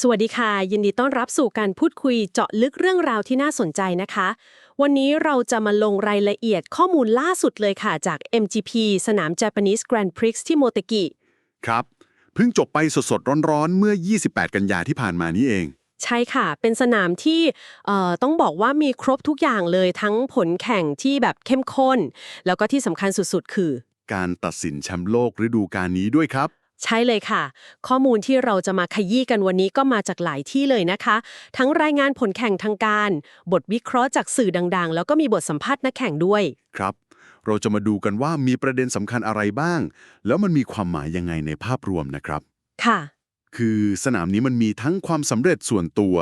สวัสดีค่ะ ยินดีต้อนรับสู่การพูดคุยเจาะลึกเรื่องราวที่น่าสนใจนะคะ วันนี้เราจะมาลงรายละเอียดข้อมูลล่าสุดเลยค่ะ จาก MGP สนาม Japanese Grand Prix ที่โมเตกิ ครับ เพิ่งจบไปสดๆ ร้อนๆ เมื่อ 28 กันยาที่ผ่านมานี้เอง ใช่ค่ะ เป็นสนามที่เอ่อต้องบอกว่ามีครบทุกอย่างเลยทั้งผลแข่งที่แบบเข้มข้น แล้วก็ที่สำคัญสุดๆ คือ การตัดสินแชมป์โลกฤดูกาลนี้ด้วยครับ ใช่เลยค่ะ ข้อมูลที่เราจะมาขยี้กันวันนี้ก็มาจากหลายที่เลยนะคะ ทั้งรายงานผลแข่งทางการ บทวิเคราะห์จากสื่อดังๆ แล้วก็มีบทสัมภาษณ์นักแข่งด้วย ครับ เราจะมาดูกันว่ามีประเด็นสำคัญอะไรบ้าง แล้วมันมีความหมายยังไงในภาพรวมนะครับ ค่ะ คือสนามนี้มันมีทั้งความสำเร็จส่วนตัว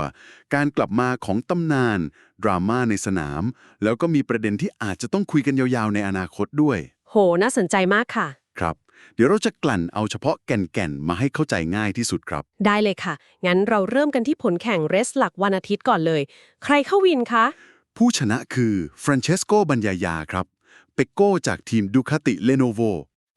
การกลับมาของตำนาน ดราม่าในสนาม แล้วก็มีประเด็นที่อาจจะต้องคุยกันยาวๆในอนาคตด้วย โห น่าสนใจมากค่ะ ครับ เดี๋ยวเราจะกลั่นเอาเฉพาะแก่นๆมาให้เข้าใจง่ายที่สุดครับ ได้เลยค่ะ งั้นเราเริ่มกันที่ผลแข่งเรสหลักวันอาทิตย์ก่อนเลย ใครเข้าวินคะ ผู้ชนะคือฟรานเชสโกบัญญายาครับ เปโก้จากทีมดูคาติเลโนโว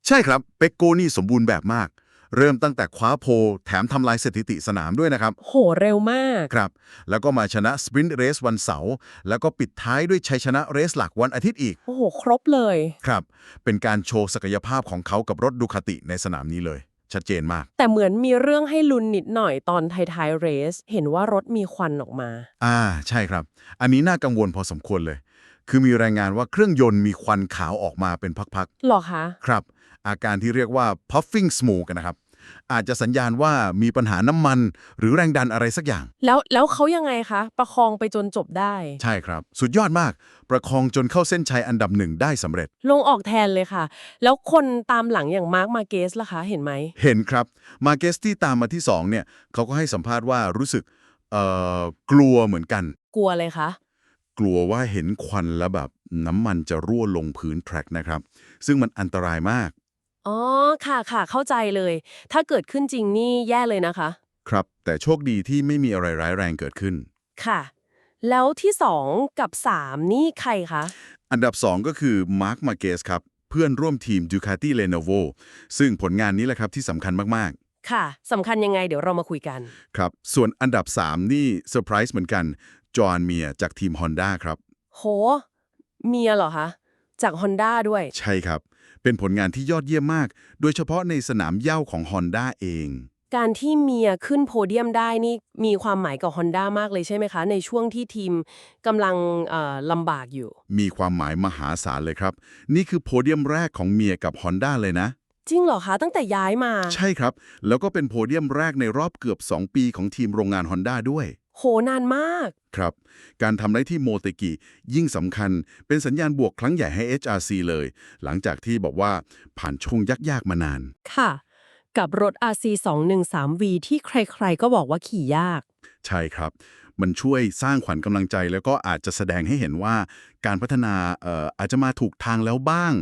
ใช่ครับ เป็กโกนี่สมบูรณ์แบบมาก เริ่มตั้งแต่คว้าโพลแถมทำลายสถิติสนามด้วยนะครับ โหเร็วมาก ครับ แล้วก็มาชนะสปรินต์เรสวันเสาร์แล้วก็ปิดท้ายด้วยชัยชนะเรสหลักวันอาทิตย์อีก โอ้โห ครบเลย ครับ เป็นการโชว์ศักยภาพของเขากับรถดูคาติในสนามนี้เลย ชัดเจนมาก แต่เหมือนมีเรื่องให้ลุ้นนิดหน่อยตอนท้ายๆเรส เห็นว่ารถมีควันออกมา อ่า ใช่ครับ อันนี้น่ากังวลพอสมควรเลย คือมีรายงานว่าเครื่องยนต์มีควันขาวออกมาเป็นพักๆหรอคะครับ อาการที่เรียกว่า puffing smoke นะครับ อาจจะสัญญาณว่ามีปัญหาน้ำมัน หรือแรงดันอะไรสักอย่าง แล้วแล้วเขายังไงคะ ประคองไปจนจบได้ ใช่ครับ สุดยอดมาก ประคองจนเข้าเส้นชัยอันดับหนึ่งได้สำเร็จ ลงออกแทนเลยค่ะ แล้วคนตามหลังอย่างมาร์คมาเกสล่ะคะ เห็นไหม เห็นครับ มาเกสที่ตามมาที่2เนี่ยเขาก็ให้สัมภาษณ์ว่ารู้สึกเอ่อกลัวเหมือนกัน กลัวเลยคะกลัวว่าเห็นควันแล้วแบบน้ำมันจะรั่วลงพื้นแทร็กนะครับ ซึ่งมันอันตรายมาก อ๋อ ค่ะค่ะเข้าใจเลย ถ้าเกิดขึ้นจริงนี่แย่เลยนะคะ ครับ แต่โชคดีที่ไม่มีอะไรร้ายแรงเกิดขึ้น ค่ะ แล้วที่สองกับสามนี่ใครคะ อันดับ 2 ก็คือมาร์คมาเกสครับ เพื่อนร่วมทีม Ducati Lenovo ซึ่งผลงานนี้แหละครับที่สำคัญมากค่ะสำคัญยังไงเดี๋ยวเรามาคุยกัน ๆ ครับ ส่วนอันดับ 3 นี่เซอร์ไพรส์เหมือนกัน จอห์นเมียจากทีม Honda ครับ โห เมียเหรอคะ จากฮอนด้าด้วย ใช่ครับ เป็นผลงานที่ยอดเยี่ยมมาก โดยเฉพาะในสนามเหย้าของ Honda เอง การที่เมียขึ้นโพเดียมได้นี่มีความหมายกับฮอนด้ามากเลยใช่ไหมคะ ในช่วงที่ทีมกำลังเอ่อลำบากอยู่ มีความหมายมหาศาลเลยครับ นี่คือโพเดียมแรกของเมียกับ Honda เลยนะ จริงเหรอคะ ตั้งแต่ย้ายมา ใช่ครับ แล้วก็เป็นโพเดียมแรกในรอบเกือบ 2 ปีของทีมโรงงาน Honda ด้วย โหนานมาก ครับ การทำได้ที่โมเตกิ ยิ่งสำคัญเป็นสัญญาณบวกครั้งใหญ่ให้ HRC เลย หลังจากที่บอกว่าผ่านช่วงยากๆมานาน ค่ะ กับรถ RC 213V ที่ใครๆ ก็บอกว่าขี่ยาก ใช่ครับ มันช่วยสร้างขวัญกำลังใจ แล้วก็อาจจะแสดงให้เห็นว่าการพัฒนาเอ่ออาจจะมาถูกทางแล้วบ้าง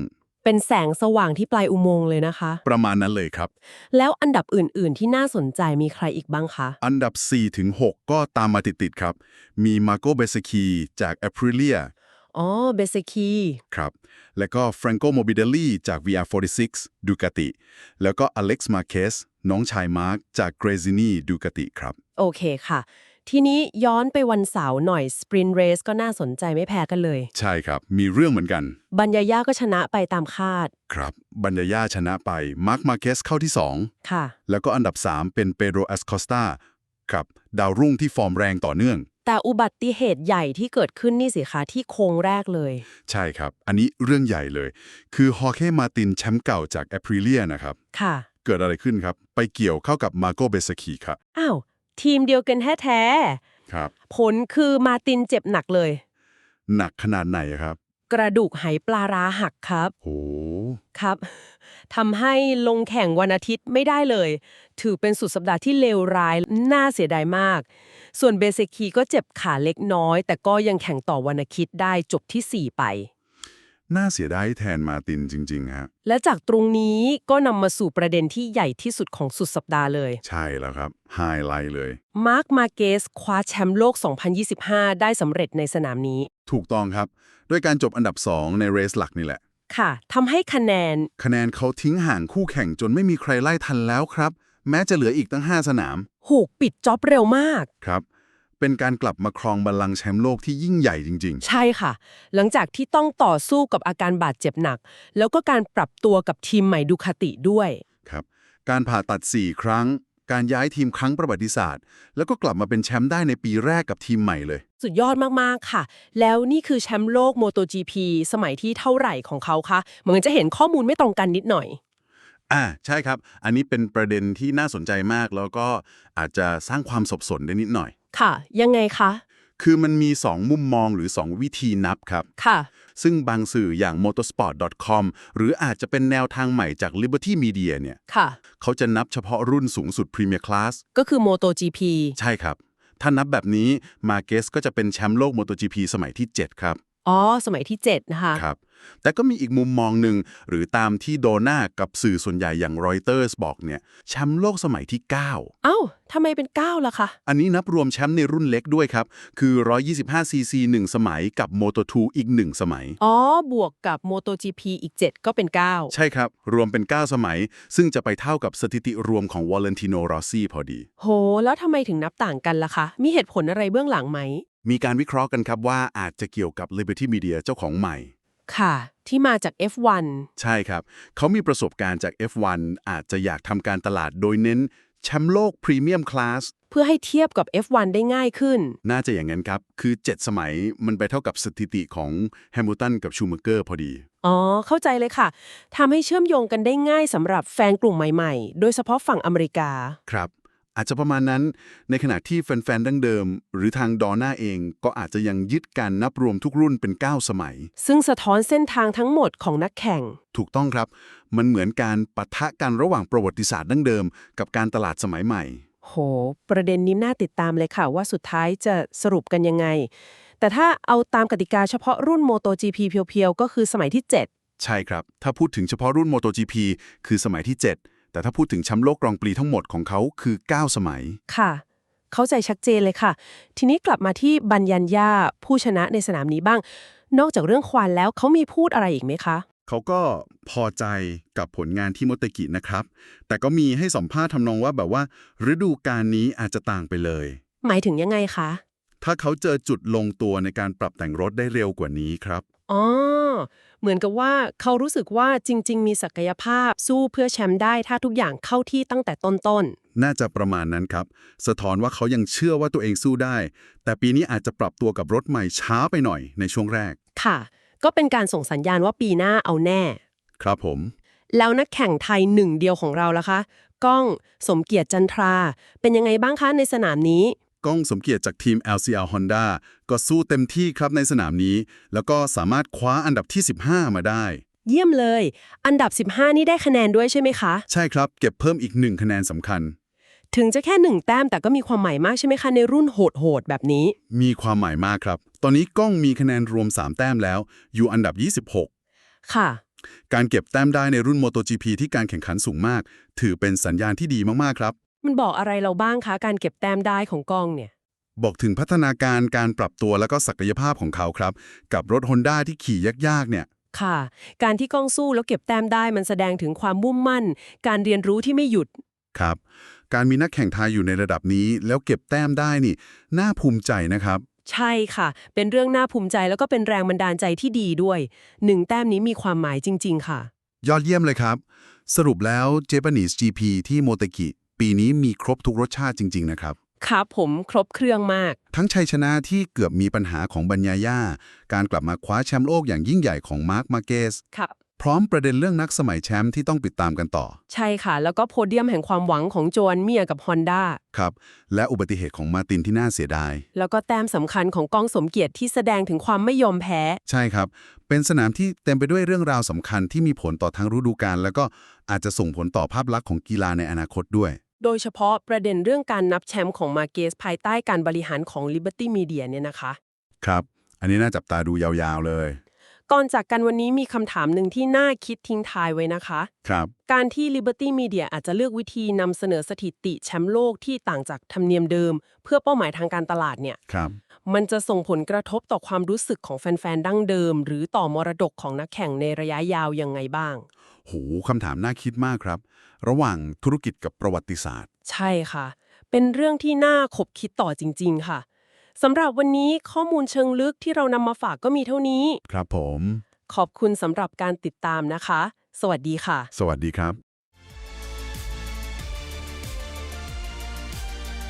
เป็นแสงสว่างที่ปลายอุโมงค์เลยนะคะ ประมาณนั้นเลยครับ แล้วอันดับอื่น ๆ ที่น่าสนใจมีใครอีกบ้างคะ อันดับ4-6ก็ตามมาติด ๆ ครับ มีมาโกเบสคีจาก Aprilia อ๋อ เบสคีครับ แล้วก็ Franco Morbidelli จาก VR46 Ducati แล้วก็ Alex Marquez น้องชายมาร์กจาก Gresini Ducati ครับ โอเคค่ะ ทีนี้ย้อนไปวันเสาร์หน่อยสปรินเรสก็น่าสนใจไม่แพ้กันเลย ใช่ครับ มีเรื่องเหมือนกัน บัญญาย่าก็ชนะไปตามคาด ครับ บัญญาย่าชนะไปมาร์คมาเคสเข้าที่ค่ะ2แล้วก็อันดับ 3 เป็นเปโดร a อสคอสตาครับ ดาวรุ่งที่ฟอร์มแรงต่อเนื่อง แต่อุบัติเหตุใหญ่ที่เกิดขึ้นนี่สิคะที่โค้งแรกเลย ใช่ครับ อันนี้เรื่องใหญ่เลย คือฮอร์เคมาตินแชมป์เก่าจากแอปริเลียนะครับ ค่ะ เกิดอะไรขึ้นครับ ไปเกี่ยวเข้ากับมาโกเบสคีครับอ้าว ทีมเดียวกันแท้ครับๆผลคือมาร์ตินเจ็บหนักเลย หนักขนาดไหนอะครับ กระดูกไหปลาร้าหักครับโหครับทำให้ลงแข่งวันอาทิตย์ไม่ได้เลย ถือเป็นสุดสัปดาห์ที่เลวร้ายน่าเสียดายมาก ส่วนเบเซคีก็เจ็บขาเล็กน้อย แต่ก็ยังแข่งต่อวันอาทิตย์ได้จบที่ 4 ไป น่าเสียดายแทนมาตินจริงๆฮะและจากตรงนี้ก็นำมาสู่ประเด็นที่ใหญ่ที่สุดของสุดสัปดาห์เลย ใช่แล้วครับไฮไลท์เลย มาร์คมาเกสคว้าแชมป์โลก 2025 ได้สำเร็จในสนามนี้ ถูกต้องครับ ด้วยการจบอันดับ 2 ในเรสหลักนี่แหละ ค่ะทำให้คะแนน คะแนนเขาทิ้งห่างคู่แข่งจนไม่มีใครไล่ทันแล้วครับ แม้จะเหลืออีกตั้ง 5 สนามโหหูกปิดจ็อบเร็วมาก ครับ เป็นการกลับมาครองบัลลังก์แชมป์โลกที่ยิ่งใหญ่จริงใช่ค่ะ หลังจากที่ต้องต่อสู้กับอาการบาดเจ็บหนัก แล้วก็การปรับตัวกับทีมใหม่ดูคาติด้วยๆครับ การผ่าตัด 4 ครั้ง การย้ายทีมครั้งประวัติศาสตร์ แล้วก็กลับมาเป็นแชมป์ได้ในปีแรกกับทีมใหม่เลย สุดยอดมาก ๆ ค่ะ แล้วนี่คือแชมป์โลก MotoGP สมัยที่เท่าไหร่ของเขาคะ เหมือนจะเห็นข้อมูลไม่ตรงกันนิดหน่อยอ่าใช่ครับ อันนี้เป็นประเด็นที่น่าสนใจมาก แล้วก็อาจจะสร้างความสับสนได้นิดหน่อย ค่ะ ยังไงคะ คือมันมี 2 มุมมองหรือ 2 วิธีนับครับ ค่ะ ซึ่งบางสื่ออย่าง motorsport.com หรืออาจจะเป็นแนวทางใหม่จาก Liberty Media เนี่ย ค่ะ เขาจะนับเฉพาะรุ่นสูงสุด Premier Class ก็คือ MotoGP ใช่ครับ ถ้านับแบบนี้มาเกสก็จะเป็นแชมป์โลก MotoGP สมัยที่ 7 ครับ อ๋อ สมัยที่ 7 นะคะ ครับ แต่ก็มีอีกมุมมองหนึ่ง หรือตามที่โดนากับสื่อส่วนใหญ่อย่างรอยเตอร์สบอกเนี่ยแชมป์โลกสมัยที่ 9 เอ้าทำไมเป็น 9 ล่ะคะ อันนี้นับรวมแชมป์ในรุ่นเล็กด้วยครับ คือ 125cc 1สมัยกับ Moto2 อีก 1 สมัย อ๋อ บวกกับ MotoGP อีก 7 ก็เป็น 9 ใช่ครับ รวมเป็น 9 สมัย ซึ่งจะไปเท่ากับสถิติรวมของวอลเลนติโนรอซี่พอดี โห แล้วทำไมถึงนับต่างกันล่ะคะ มีเหตุผลอะไรเบื้องหลังไหม มีการวิเคราะห์กันครับว่าอาจจะเกี่ยวกับ Liberty Media เจ้าของใหม่ ค่ะ ที่มาจาก F1 ใช่ครับ เขามีประสบการณ์จาก F1 อาจจะอยากทำการตลาดโดยเน้นแชมป์โลกพรีเมียมคลาสเพื่อให้เทียบกับ F1 ได้ง่ายขึ้น น่าจะอย่างนั้นครับ คือ 7 สมัยมันไปเท่ากับสถิติของแฮมิลตันกับชูมัเกอร์พอดี อ๋อ เข้าใจเลยค่ะทำให้เชื่อมโยงกันได้ง่ายสำหรับแฟนกลุ่มใหม่ๆ โดยเฉพาะฝั่งอเมริกา ครับ อาจจะประมาณนั้น ในขณะที่แฟนๆ ดั้งเดิม หรือทางดอน่าเองก็อาจจะยังยึดการนับรวมทุกรุ่นเป็น 9 สมัย ซึ่งสะท้อนเส้นทางทั้งหมดของนักแข่ง ถูกต้องครับ มันเหมือนการปะทะกันระหว่างประวัติศาสตร์ดั้งเดิม กับการตลาดสมัยใหม่ โห ประเด็นนี้น่าติดตามเลยค่ะว่าสุดท้ายจะสรุปกันยังไง แต่ถ้าเอาตามกติกาเฉพาะรุ่น MotoGP เพียวๆ ก็คือสมัยที่ 7 ใช่ครับ ถ้าพูดถึงเฉพาะรุ่น MotoGP คือสมัยที่ 7 แต่ถ้าพูดถึงแชมป์โลกกรองปรีทั้งหมดของเขาคือ 9 สมัย ค่ะ เข้าใจชัดเจนเลยค่ะ ทีนี้กลับมาที่บัญญัญญาผู้ชนะในสนามนี้บ้าง นอกจากเรื่องควันแล้วเขามีพูดอะไรอีกไหมคะ เขาก็พอใจกับผลงานที่โมเตกินะครับ แต่ก็มีให้สัมภาษณ์ทำนองว่าแบบว่า ฤดูกาลนี้อาจจะต่างไปเลย หมายถึงยังไงคะ ถ้าเขาเจอจุดลงตัวในการปรับแต่งรถได้เร็วกว่านี้ครับ อ๋อ เหมือนกับว่าเขารู้สึกว่าจริง ๆ มีศักยภาพสู้เพื่อแชมป์ได้ถ้าทุกอย่างเข้าที่ตั้งแต่ต้นน่าจะประมาณนั้นครับ สะท้อนว่าเขายังเชื่อว่าตัวเองสู้ได้ แต่ปีนี้อาจจะปรับตัวกับรถใหม่ช้าไปหน่อยในช่วงแรก ๆ ค่ะ ก็เป็นการส่งสัญญาณว่าปีหน้าเอาแน่ ครับผม แล้วนักแข่งไทยหนึ่งเดียวของเราล่ะคะ ก้อง สมเกียรติจันทรา เป็นยังไงบ้างคะในสนามนี้ ก้องสมเกียรติจากทีม LCL Honda ก็สู้เต็มที่ครับในสนามนี้ แล้วก็สามารถคว้าอันดับที่ 15 มาได้ เยี่ยมเลย อันดับ 15 นี่ได้คะแนนด้วยใช่ไหมคะ ใช่ครับ เก็บเพิ่มอีกหนึ่งคะแนนสำคัญ ถึงจะแค่หนึ่งแต้มแต่ก็มีความหมายมากใช่ไหมคะในรุ่นโหดๆแบบนี้ มีความหมายมากครับ ตอนนี้ก้องมีคะแนนรวม 3 แต้มแล้ว อยู่อันดับ 26ค่ะ การเก็บแต้มได้ในรุ่น MotoGP ที่การแข่งขันสูงมาก ถือเป็นสัญญาณที่ดีมาก ๆ ครับ มันบอกอะไรเราบ้างคะการเก็บแต้มได้ของก้องเนี่ย บอกถึงพัฒนาการการปรับตัวแล้วก็ศักยภาพของเขาครับ กับรถ Honda ที่ขี่ยากๆเนี่ย ค่ะ การที่ก้องสู้แล้วเก็บแต้มได้มันแสดงถึงความมุ่งมั่น การเรียนรู้ที่ไม่หยุด ครับ การมีนักแข่งไทยอยู่ในระดับนี้ แล้วเก็บแต้มได้นี่ น่าภูมิใจนะครับ ใช่ค่ะ เป็นเรื่องน่าภูมิใจแล้วก็เป็นแรงบันดาลใจที่ดีด้วย หนึ่งแต้มนี้มีความหมายจริง ๆ ค่ะ ยอดเยี่ยมเลยครับ สรุปแล้ว Japanese GP ที่โมเตกิ ปีนี้มีครบทุกรสชาติจริง ๆ นะครับ ครับผมครบเครื่องมาก ทั้งชัยชนะที่เกือบมีปัญหาของบัญญาย่า การกลับมาคว้าแชมป์โลกอย่างยิ่งใหญ่ของมาร์คมาเกส ครับ พร้อมประเด็นเรื่องนักสมัยแชมป์ที่ต้องติดตามกันต่อ ใช่ค่ะ แล้วก็โพเดียมแห่งความหวังของโจอันเมียกับ Honda ครับ และอุบัติเหตุของมาร์ตินที่น่าเสียดาย แล้วก็แต้มสำคัญของก้องสมเกียรติที่แสดงถึงความไม่ยอมแพ้ ใช่ครับ เป็นสนามที่เต็มไปด้วยเรื่องราวสำคัญที่มีผลต่อทั้งฤดูกาลแล้วก็อาจจะส่งผลต่อภาพลักษณ์ของกีฬาในอนาคตด้วย โดยเฉพาะประเด็นเรื่องการนับแชมป์ของมาเกสภายใต้การบริหารของ Liberty Media เนี่ยนะคะ ครับ อันนี้น่าจับตาดูยาวๆเลย ก่อนจากกันวันนี้มีคำถามหนึ่งที่น่าคิดทิ้งทายไว้นะคะ ครับ การที่ Liberty Media อาจจะเลือกวิธีนำเสนอสถิติแชมป์โลกที่ต่างจากธรรมเนียมเดิม เพื่อเป้าหมายทางการตลาดเนี่ยครับ มันจะส่งผลกระทบต่อความรู้สึกของแฟน ๆ ดั้งเดิม หรือต่อมรดกของนักแข่งในระยะยาวยังไงบ้าง โหคำถามน่าคิดมากครับ ระหว่างธุรกิจกับประวัติศาสตร์ ใช่ค่ะ เป็นเรื่องที่น่าขบคิดต่อจริง ๆ ค่ะสำหรับวันนี้ข้อมูลเชิงลึกที่เรานำมาฝากก็มีเท่านี้ ครับผม ขอบคุณสำหรับการติดตามนะคะ สวัสดีค่ะ สวัสดีครับ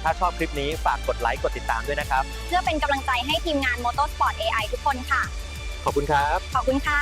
ถ้าชอบคลิปนี้ฝากกดไลค์กดติดตามด้วยนะครับ เพื่อเป็นกำลังใจให้ทีมงาน Motorsport AI ทุกคนค่ะ ขอบคุณครับ ขอบคุณค่ะ